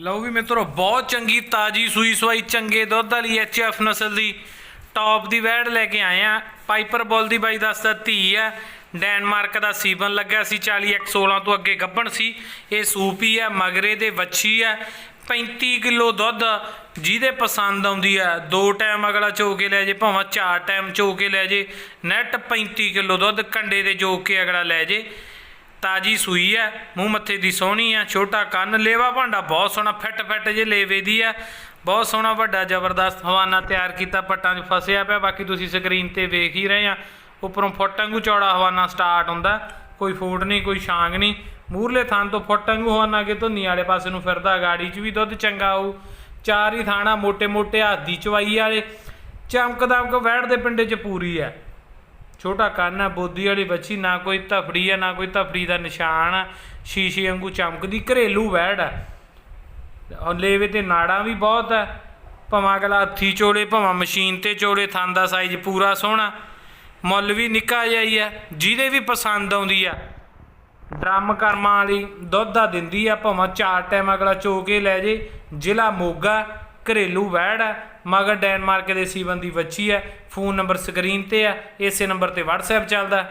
ਲਓ ਵੀ ਮਿੱਤਰੋ, ਬਹੁਤ ਚੰਗੀ ਤਾਜੀ ਸੂਈ ਸਵਾਈ ਚੰਗੇ ਦੁੱਧ ਵਾਲੀ ਐਚਐਫ ਨਸਲ ਦੀ ਟੌਪ ਦੀ ਵੈੜ ਲੈ ਕੇ ਆਏ ਆ। ਪਾਈਪਰ ਬੋਲ ਦੀ ਬਾਈ ਦੱਸਦਾ ਧੀ ਆ। ਡੈਨਮਾਰਕ ਦਾ ਸੀਬਨ ਲੱਗਿਆ ਸੀ 40 116 ਤੋਂ ਅੱਗੇ ਗੱਭਣ ਸੀ। ਇਹ ਸੂਪੀ ਆ, ਮਗਰੇ ਦੇ ਵੱਛੀ ਆ। 35 ਕਿਲੋ ਦੁੱਧ ਜਿਹਦੇ ਪਸੰਦ ਆਉਂਦੀ ਆ। ਦੋ ਟਾਈਮ ਅਗਲਾ ਚੋ ਕੇ ਲੈ ਜੇ, ਭਾਵੇਂ ਚਾਰ ਟਾਈਮ ਚੋ ਕੇ ਲੈ ਜੇ। ਨੈਟ 35 ਕਿਲੋ ਦੁੱਧ, ਕੰਡੇ ਦੇ ਜੋ ਕੇ ਅਗਲਾ ਲੈ ਜੇ। ਤਾਜੀ ਸੂਈ ਹੈ ਮੂੰਹ ਮੱਥੇ ਦੀ ਸੋਹਣੀ ਹੈ ਛੋਟਾ ਕੰਨ, ਲੇਵਾ ਭਾਂਡਾ ਬਹੁਤ ਸੋਹਣਾ, ਫਿੱਟ ਫਿੱਟ ਜੇ ਲੇਵੇ ਦੀ ਹੈ ਬਹੁਤ ਸੋਹਣਾ ਵੱਡਾ ਜ਼ਬਰਦਸਤ ਹਵਾਨਾ ਤਿਆਰ ਕੀਤਾ, ਪੱਟਾਂ 'ਚ ਫਸਿਆ ਪਿਆ, ਬਾਕੀ ਤੁਸੀਂ ਸਕਰੀਨ ਤੇ ਵੇਖ ਹੀ ਰਹੇ ਆ। ਉੱਪਰੋਂ ਫੁੱਟ ਵਾਂਗੂ ਚੌੜਾ ਹਵਾਨਾ ਸਟਾਰਟ ਹੁੰਦਾ, ਕੋਈ ਫੋੜ ਨਹੀਂ, ਕੋਈ ਛਾਂਗ ਨਹੀਂ। ਮੂਰਲੇ ਥਾਂ ਤੋਂ ਫੁੱਟ ਵਾਂਗੂ ਹਵਾਨਾ ਅੱਗੇ ਧੁੰਨੀ ਵਾਲੇ ਪਾਸੇ ਨੂੰ ਫਿਰਦਾ, ਗਾੜੀ 'ਚ ਵੀ ਦੁੱਧ ਚੰਗਾ ਆਊ। ਚਾਰ ਹੀ ਥਾਣਾ ਮੋٹے ਮੋٹے ਹੱਥ ਦੀ ਚਵਾਈ ਵਾਲੇ, ਚਮਕਦਮਕ ਵਹਿੜ ਦੇ ਪਿੰਡੇ 'ਚ ਪੂਰੀ ਹੈ ਛੋਟਾ ਕੰਨ ਆ, ਬੋਦੀ ਵਾਲੀ ਬੱਚੀ ਨਾ ਕੋਈ ਧਫੜੀ ਆ, ਨਾ ਕੋਈ ਧਫੜੀ ਦਾ ਨਿਸ਼ਾਨ ਆ। ਸ਼ੀਸ਼ੇ ਵਾਂਗੂ ਚਮਕਦੀ, ਘਰੇਲੂ ਵੈੜ ਆ। ਔਰ ਲੇਵੇ ਤੇ ਨਾੜਾਂ ਵੀ ਬਹੁਤ ਆ। ਭਾਵੇਂ ਅਗਲਾ ਹੱਥੀ ਚੋਲੇ, ਭਾਵੇਂ ਮਸ਼ੀਨ ਤੇ ਚੋਲੇ, ਥਾਂ ਦਾ ਸਾਈਜ਼ ਪੂਰਾ ਸੋਹਣਾ। ਮੁੱਲ ਵੀ ਨਿੱਕਾ ਜਿਹਾ ਹੀ ਆ, ਜਿਹਦੇ ਵੀ ਪਸੰਦ ਆਉਂਦੀ ਆ। ਡਰਮ ਕਰਮਾਂ ਵਾਲੀ ਦੁੱਧ ਦਾ ਦਿੰਦੀ ਆ, ਭਾਵੇਂ ਚਾਰ ਟਾਈਮ ਅਗਲਾ ਚੋ ਕੇ ਲੈ ਜੇ, ਜ਼ਿਲ੍ਹਾ ਮੋਗਾ। ਘਰੇਲੂ ਵੈੜ ਹੈ, ਮਗਰ ਡੈਨਮਾਰਕ ਦੇ ਸੀਵਨ ਦੀ ਬੱਚੀ ਹੈ, ਫੋਨ ਨੰਬਰ ਸਕਰੀਨ ਤੇ ਹੈ, ਇਸੇ ਨੰਬਰ ਤੇ WhatsApp ਚੱਲਦਾ